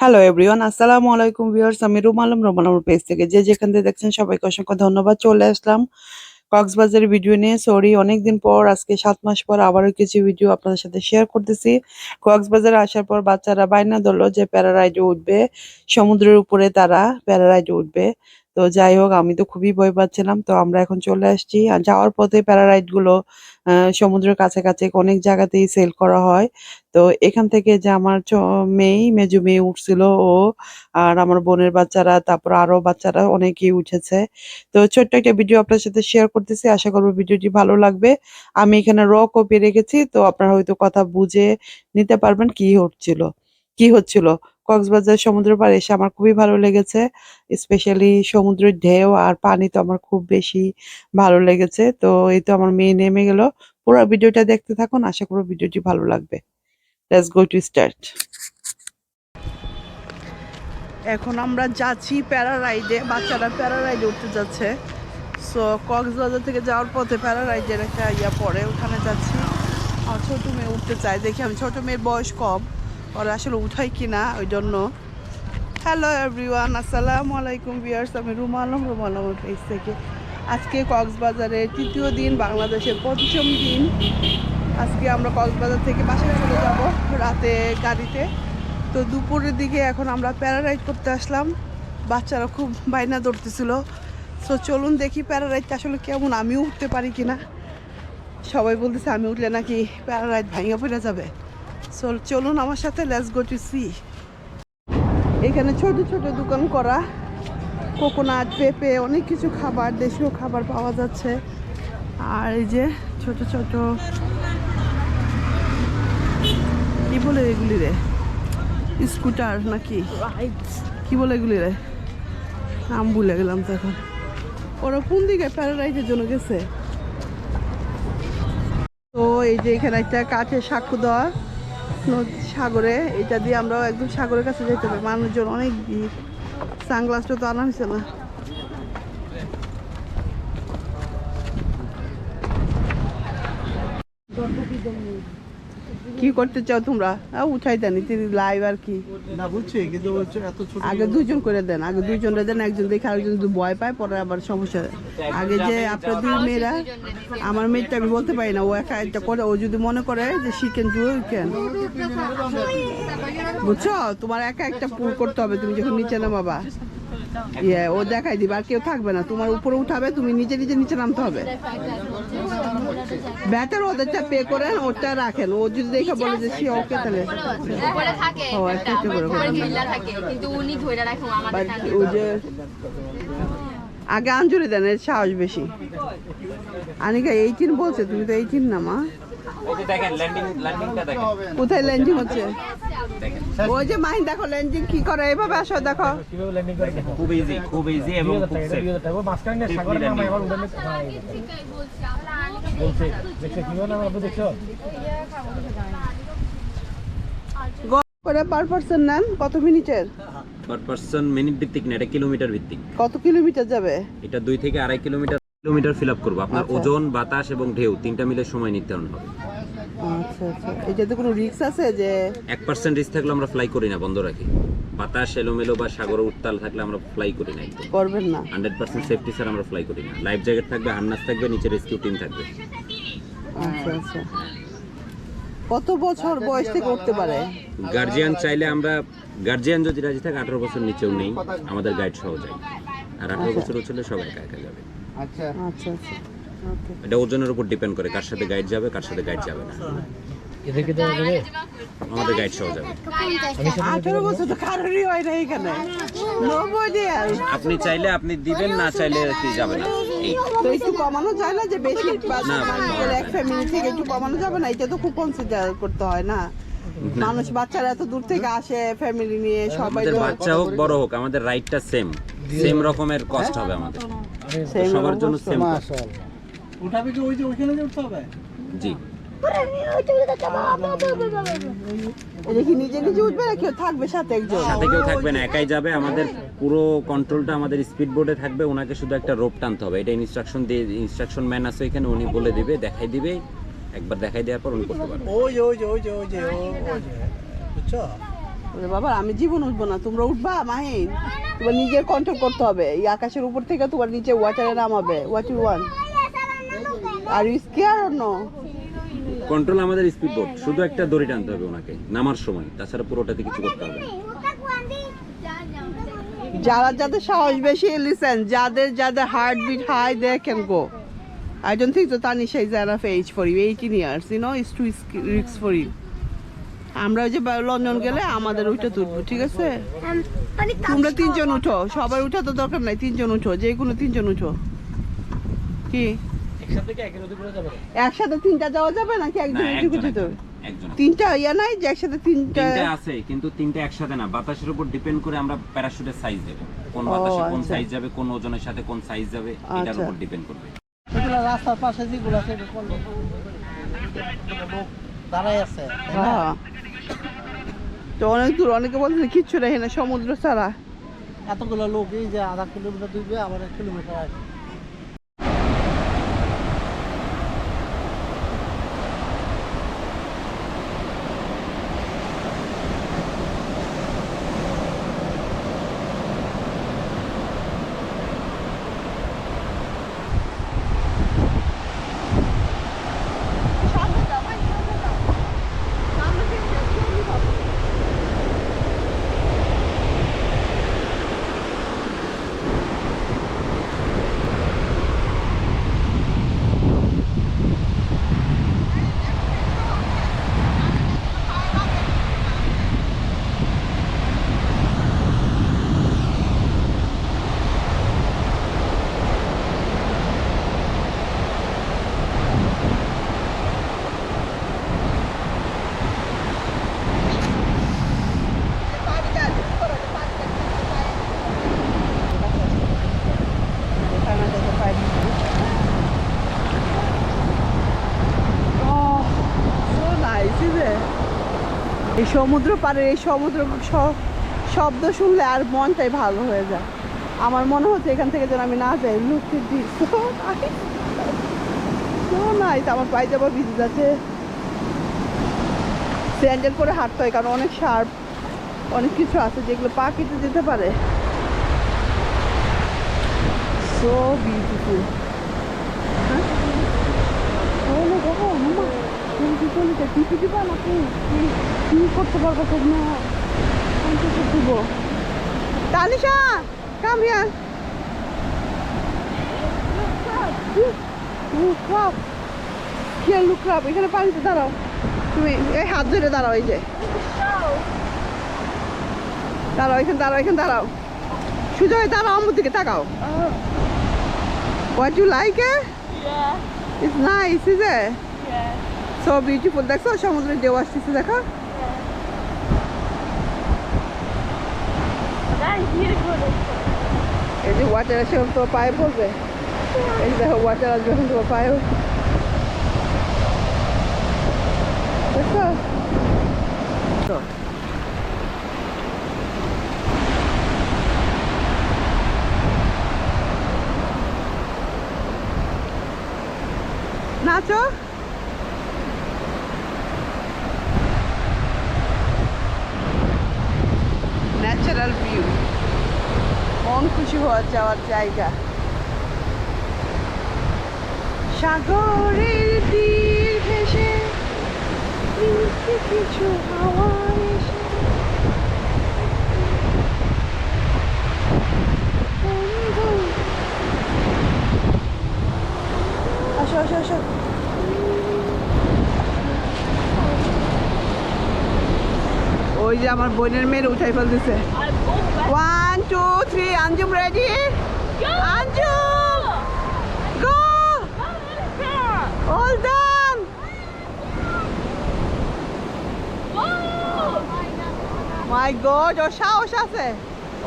Hello everyone আসসালামু আলাইকুম viewers আমি রুম আলম রুম আলমের পেজ থেকে। যে যেখান থেকে দেখছেন, সবাইকে অসংখ্য ধন্যবাদ। চলে আসলাম কক্সবাজারের ভিডিও নিয়ে। সরি অনেকদিন পর, আজকে সাত মাস পর আবারও কিছু ভিডিও আপনাদের সাথে শেয়ার করতেছি। কক্সবাজারে আসার পর বাচ্চারা বাইনা ধরলো যে প্যারারাইডে উঠবে। সমুদ্রের উপরে তারা প্যারারাইডে উঠবে। তো যাই হোক আমি তো খুবই ভয় পাচ্ছিলাম। তো আমরা এখন চলে আসছি। আর যাওয়ার পথে প্যারারাইডগুলো আহ, সমুদ্রের কাছাকাছি অনেক জায়গাতেই সেল করা হয়। তো এখান থেকে যে আমার মেয়ে মেজো মেয়ে উঠছিল ও আর আমার বোনের বাচ্চারা তারপর আরও বাচ্চারা অনেকেই উঠেছে। তো ছোট্ট একটা ভিডিও আপনার সাথে শেয়ার করতেছি। আশা করব ভিডিওটি ভালো লাগবে। আমি এখানে র কপি রেখেছি তো আপনারা হয়তো কথা বুঝে নিতে পারবেন কি হচ্ছিল কি হচ্ছিল। কক্সবাজার সমুদ্র পাড়ে এসে আমার খুবই ভালো লেগেছে স্পেশালি সমুদ্রের ঢেউ আর পানি তো আমার খুব বেশি ভালো লেগেছে। তো এই তো আমার মেয়ে নেমে গেল। পুরো ভিডিওটা দেখতে থাকুন, আশা করব ভিডিওটি ভালো লাগবে। টু স্টার্ট এখন আমরা যাচ্ছি প্যারা রাইডে বাচ্চারা প্যারা রাইডে উঠতে যাচ্ছে। সো কক্সবাজার থেকে যাওয়ার পথে প্যারা রাইডের একটা ইয়া পড়ে, ওখানে যাচ্ছি। আর ছোট মেয়ে উঠতে চায়, দেখি আমি, ছোট মেয়ের বয়স কম। ওরা আসলে উঠাই কিনা ওই জন্য হ্যালো এভরিওয়ান আসসালামু আলাইকুম ভিউয়ার্স আমি রুমা আলম, রুমা আলমের পেজ থেকে। আজকে কক্সবাজারের তৃতীয় দিন, বাংলাদেশের পঞ্চম দিন। আজকে আমরা কক্সবাজার থেকে বাসায় চলে যাব রাতে গাড়িতে। তো দুপুরের দিকে এখন আমরা প্যারারাইড করতে আসলাম। বাচ্চারা খুব বাইনা ধরতেছিল। সো চলুন দেখি প্যারারাইডটা আসলে কেমন, আমিও উঠতে পারি কিনা। সবাই বলতেছে, আমি উঠলে নাকি প্যারারাইড ভাঙা পড়ে যাবে? চলুন আমার সাথে লেটস গো টু সি এখানে ছোট ছোট দোকান করা কোকোনাট পেঁপে অনেক কিছু খাবার দেশীয় খাবার পাওয়া যাচ্ছে। আর এই যে ছোট ছোট কি বলে এগুলি রে? স্কুটার নাকি? কি বলে এগুলি রে? নাম ভুলে গেলাম তো এখন। ওরা কোন দিকে প্যারাডাইজের জন্য গেছে? তো এই যে এখানে একটা কাঠের সাক্ষ্য দেওয়া। সাগরে, এটা দিয়ে আমরা একদম সাগরের কাছে যেতে হবে। মানুষজন অনেক ভিড়। সানগ্লাসটা তো আনা হয়েছে না। কি করতে চাও তোমরা? উঠাই দেন লাইভ আর কি। না বুঝছি কিন্তু এত ছোট আগে দুজন করে দেন আগে দুইজনরে দেন একজন দেখে আরেকজন যদি ভয় পায় পরে আবার সমস্যা। আগে যে আপনার দুই মেয়েরা আমার মেয়েটা আমি বলতে পারি না ও একা একটা করে ও যদি মনে করে যে শিখেন ডু ক্যান বুঝছ? তোমার একা একটা পুল করতে হবে তুমি যখন নিচে নামাবা। ইয়ে ও দেখাই দিবে আর কেউ থাকবে না। তোমার উপরে উঠাবে তুমি নিজে নিজে নিচে নামতে হবে। ব্যাটার ওদেরটা পে করেন ওটা রাখেন ও যদি দেখে বলে যে সে ওকে তাহলে উপরে থাকে ও, একটা একটা করে উপরে করে। গ্রিলটা থাকে কিন্তু উনি ধরে রাখে আমাদের ওই যে আগে আঞ্জুরি দেন এর সাহস বেশি। আনিকা এইটিন বলছে তুমি তো এইটিন না মা। এই ল্যান্ডিং ল্যান্ডিংটা দেখেন। কোথায় ল্যান্ডিং হচ্ছে? ওই যে মাইন দেখো ল্যান্ডিং কি করে? এইভাবে আসো দেখো। খুব ইজি খুব ইজি এবং খুব সেফ গ- করে পার পার্সন নেন কত মিনিটের? পার পার্সন মিনিট ভিত্তিক না এটা কিলোমিটার ভিত্তিক। কত কিলোমিটার যাবে? এটা দুই থেকে আড়াই কিলোমিটার কিলোমিটার ফিল আপ করব। আপনার আচ্ছা। ওজন বাতাস এবং ঢেউ তিনটা মিলে সময় নির্ধারণ হবে। আচ্ছা আচ্ছা। এটাতে কোনো রিস্ক আছে যে এক পার্সেন্ট রিস্ক থাকলে আমরা ফ্লাই করি না বন্ধ রাখি। বাতাস এলোমেলো বা সাগরে উত্তাল থাকলে আমরা ফ্লাই করি না একদম। করবেন না। হান্ড্রেড পার্সেন্ট সেফটি স্যার আমরা ফ্লাই করি না। লাইফ জ্যাকেট থাকবে হান্নাস থাকবে নিচে রেস্কিউ টিম থাকবে। আচ্ছা আচ্ছা। কত বছর বয়স থেকে উঠতে পারে? গার্জিয়ান চাইলে আমরা গার্জিয়ান যদি রাজি থাকে আঠারো বছর নিচেও নেই। আমাদের গাইড সহ যায়। আর আঠারো বছর ছেলে সব একা একা যাবে। আচ্ছা। আচ্ছা আচ্ছা। এটা ওজনের উপর ডিপেন্ড করে কার সাথে গাইড যাবে কার সাথে গাইড যাবে না। আমাদের গাইড সহ যাবে। আঠারো বছর তো কারোরই হয় না এখানে। আপনি চাইলে আপনি দিবেন না চাইলে কি যাবে না। তো একটু কমানো যায় না যে বেশি বা- না, মানুষের এক ফ্যামিলি থেকে একটু কমানো যাবে না এটা তো খুব কনসিডার করতে হয় না। মানুষ বাচ্চারা এত দূর থেকে আসে ফ্যামিলি নিয়ে সবাই বাচ্চা হোক বড় হোক আমাদের রাইটটা সেম সেম রকমের কষ্ট হবে আমাদের। সবার জন্য সেম উঠাবে কি ওই যে ওইখানে যে উঠতে হবে? জি। নিজে নিজে উঠবে না কেউ থাকবে সাথে একজন? সাথে কেউ থাকবে না একাই যাবে। আমাদের পুরো কন্ট্রোলটা আমাদের স্পিড বোর্ডে থাকবে ওনাকে শুধু একটা রোপ টানতে হবে। এটা ইনস্ট্রাকশন দিয়ে ইনস্ট্রাকশন ম্যান আছে এখানে উনি বলে দিবে দেখাই দিবে একবার দেখাই দেওয়ার পর উনি করতে পারবে। ওই যে ওই যে ওই যে ওই যে ওই যে বুঝছ? বাবা আমি জীবন উঠবো না তোমরা উঠবা মাহিন? তোমার নিজের কন্ট্রোল করতে হবে। এই আকাশের উপর থেকে তোমার নিচে ওয়াটারে নামাবে। What you want are scare no control আমাদের স্পিড বোট শুধু একটা দড়ি টানতে হবে ওনাকে নামার সময় তাছাড়া পুরোটাতে কিছু করতে হবে না। যারা যাদের সাহস বেশি লিসেন যাদের যাদের heart beat high they can go I don't think so Tanisha is enough age for you 18 years you know it's too risks for you. আমরা ওই যে লন্ডন গেলে আমাদের ওইটা তুলবো ঠিক আছে? তোমরা তিনজন উঠো সবাই উঠা তো দরকার নাই তিনজন উঠো যে কোনো তিনজন উঠো। কি? একসাথে তিনটা যাওয়া যাবে নাকি না, একজন তিনটা ইয়া নাই যে একসাথে তিনটা আছে কিন্তু তিনটে একসাথে না। বাতাসের উপর ডিপেন্ড করে আমরা প্যারাশুটের সাইজ দেবো। কোন বাতাসে কোন আচ্ছা। সাইজ যাবে কোন ওজনের সাথে কোন সাইজ যাবে এটার আচ্ছা। উপর ডিপেন্ড করবে। এগুলো রাস্তার পাশে যেগুলো আছে দাঁড়াই আছে? হ্যাঁ। তো অনেক দূর অনেকে বলছে কিচ্ছু দেখে না সমুদ্র ছাড়া। এতগুলো লোক এই যে আধা কিলোমিটার দুইবে আবার এক কিলোমিটার আসে Oh, so nice, isn't it? এই সমুদ্র পাড়ের এই সমুদ্র শব্দ শুনলে আর মনটাই ভালো হয়ে যায়। আমার মনে হচ্ছে এখান থেকে যেন আমি না যাই। লুকতে দিই। সো নাইস আমার পায়জামা ভিজে যাচ্ছে স্যান্ডেল করে হাঁটতে হয় কারণ অনেক শার্প, অনেক কিছু আছে যেগুলো পা কেটে যেতে পারে। So beautiful. তুমি কি করলি? তো টিপি দিবা নাকি কি- করতে পারব তো না আমি সব দিব। তানিশা কাম হিয়ার লুক্রাপ কে লুক্রাপ এখানে পানিতে দাঁড়াও। তুমি এই হাত ধরে দাঁড়াও এই যে। দাঁড়াও এখানে দাঁড়াও এখানে দাঁড়াও। সুজয় হয়ে দাঁড়াও আমার দিকে তাকাও। What you like it? Yeah, It's nice, is it? yeah. So beautiful. দেখছ সমুদ্রের ঢেউ আসতেছে, দেখো. এই যে ওয়াটার আসে তোমার পায়ে পড়বে এই দেখো ওয়াটার আসবে তোমার পায়ে দেখছ তো। নাচো ন্যাচারাল ভিউ মন খুশি হওয়ার যাওয়ার জায়গা। সাগরের তীর ভেসে কিছু হাওয়া এসে আসো আসো আসো। ওই যে আমার বোনের মেয়ের উঠাই ফেলতেছে. One two three Anjum ready Anjum go! All done my god ও সাহস আছে।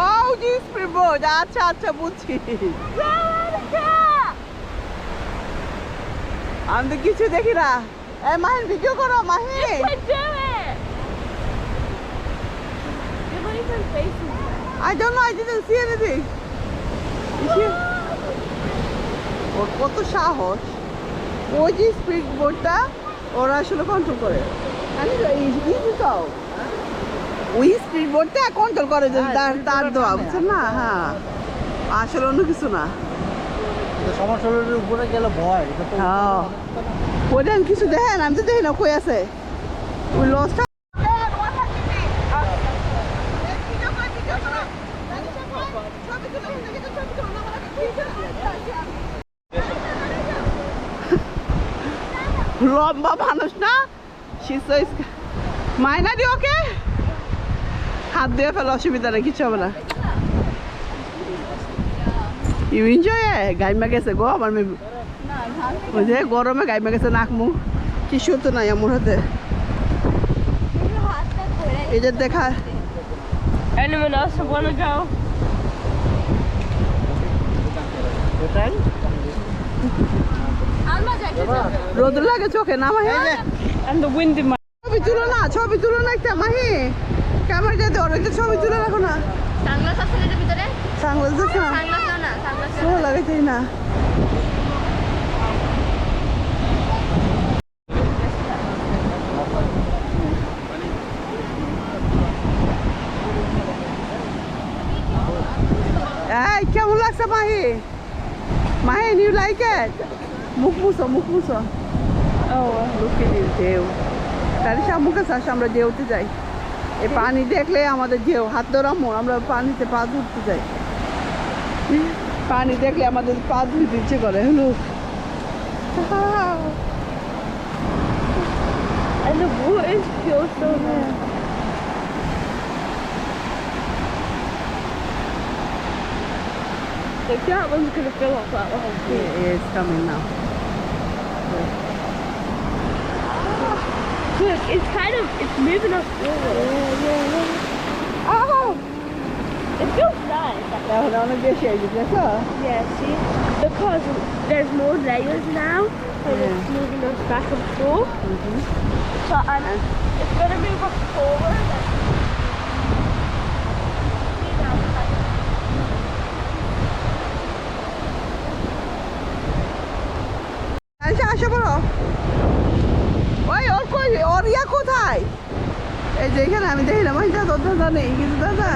ও জি স্পিড বোর্ড আচ্ছা আচ্ছা বুঝছি। আমি তো কিছু দেখি না। এ মাহিন ভিডিও করো Mahin. I don't know, I didn't see anything. ওর কত সাহস। ওই যে স্পিড বোর্ডটা ওরা আসলে কন্ট্রোল করে। ইজি তাও ওই স্পিড বোর্ডটা কন্ট্রোল করে তার তার দেওয়া বুঝছেন না? হ্যাঁ। আসলে অন্য কিছু না। শরীরের উপরে গেলে ভয় এটা হ্যাঁ। ওইটা আমি কিছু দেখেন আমি তো দেখি না কই আছে? ওই লসটা লম্বা মানুষ না? She's so sc- মায়না দি ওকে? হাত দিয়ে ফেলে অসুবিধা নেই কিছু হবে না। ইউ এনজয় গাইমা গেছে গো আমার মেয়ে ওই যে গরমে গাইমা গেছে নাক মুখ। কিছু তো নাই আমার হাতে। এই যে দেখা। Anyone else want to go? এটাই রোদ লাগে চোখে না Mahi? And the wind in my. ছবি তুলো না ছবি তুলো না একটা মাহি। ক্যামেরা যাতে অনেক ছবি তুলে রাখো না। সানগ্লাস আছে না ভিতরে? সাংবাদিক দেখছ না? সানগ্লাস না সানগ্লাস ভালো লাগে তাই না। এই কেমন লাগছে Mahi? Mahi new like it মুখ মুছো মুখ মুছো ও লুকে ঢেউ তাহলে শামুক আছে আমরা ঢেউতে যাই এই পানি দেখলে আমাদের ঢেউ হাত ধরামো আমরা পানিতে পা ধরতে যাই পানি দেখলে আমাদের পা ধুতে ইচ্ছে করে হলো And the water feels so nice. The that one's gonna fill up that one. It's coming now. Look, it's kind of, it's moving us forward. Oh! It feels nice. Actually. No, no, no, just show you the car. Yeah, see? Because there's more layers now, so yeah. it's moving us back and forth. Mm -hmm. So I'm, it's going to move us forward. Aisha, Aisha. কোথায় এই যে এখানে আমি দেখি না মাই দাদা দাদা নেই কিন্তু দাদা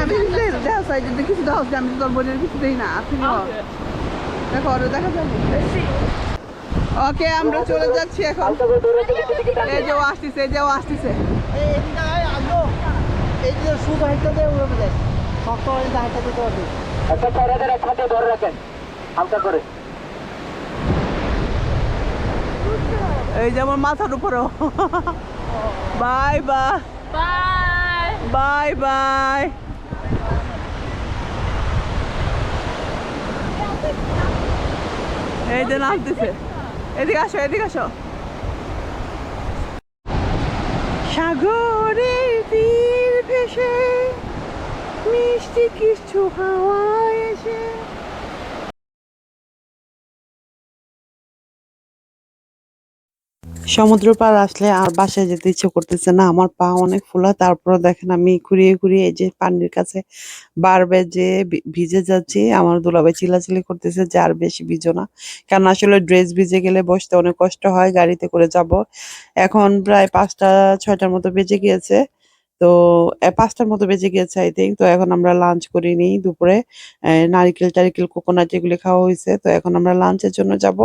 আমি কিছু দেখা সাইডে দাও আমি তো তোর বোনের কিছু দেখি না আপনি দেখো দেখা যাবে। ওকে আমরা চলে যাচ্ছি এখন। এই যে আসতেছে এই যে ও আসতেছে। এই এদিকে আয় আলো এই যে শুধু হাইটটা দেয় উড়ে দেয় শক্ত হাইটটা দিতে পারবে একটা ধরে রাখেন। হালকা করে। এই যে আমার মাথার উপরও। Bye bye. Bye. Bye bye. এই যে নামতেছে এদিকে আসো এদিকে আসো। সাগরের তীর ভেসে মিষ্টি কিছু হাওয়া এসে সমুদ্র পার আসলে আর বাসায় যেতে ইচ্ছে করতেছে না। আমার পা অনেক ফোলা তারপর দেখেন আমি ঘুরিয়ে ঘুরিয়ে এই যে পানির কাছে বার বেজে ভি- ভিজে যাচ্ছি। আমার দুলাভাই চিলাচিলি করতেছে যে আর বেশি ভিজো না। কারণ আসলে ড্রেস ভিজে গেলে বসতে অনেক কষ্ট হয়, গাড়িতে করে যাব। এখন প্রায় পাঁচটা, ছয়টার মতো বেজে গিয়েছে। তো পাঁচটার মতো বেজে গিয়েছে আই থিঙ্ক তো এখন আমরা লাঞ্চ করি নিই দুপুরে। নারিকেল টারিকেল কোকোনাট এগুলি খাওয়া হয়েছে। তো এখন আমরা লাঞ্চের জন্য যাব।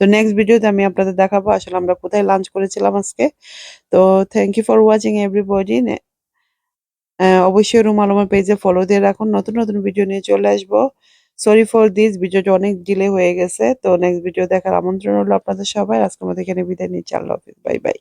তো নেক্সট ভিডিওতে আমি আপনাদের দেখাবো আসলে আমরা কোথায় লাঞ্চ করেছিলাম আজকে। তো thank you for watching everybody অবশ্যই রুম আলমের পেজে ফলো দিয়ে রাখুন। নতুন নতুন ভিডিও নিয়ে চলে আসব। সরি ফর দিস ভিডিওটা অনেক ডিলে হয়ে গেছে। তো নেক্সট ভিডিও দেখার আমন্ত্রণ হলো আপনাদের সবাই। আজকের মধ্যে এখানে বিদায় নিচ্ছি। আল্লাহ হাফিজ। Bye bye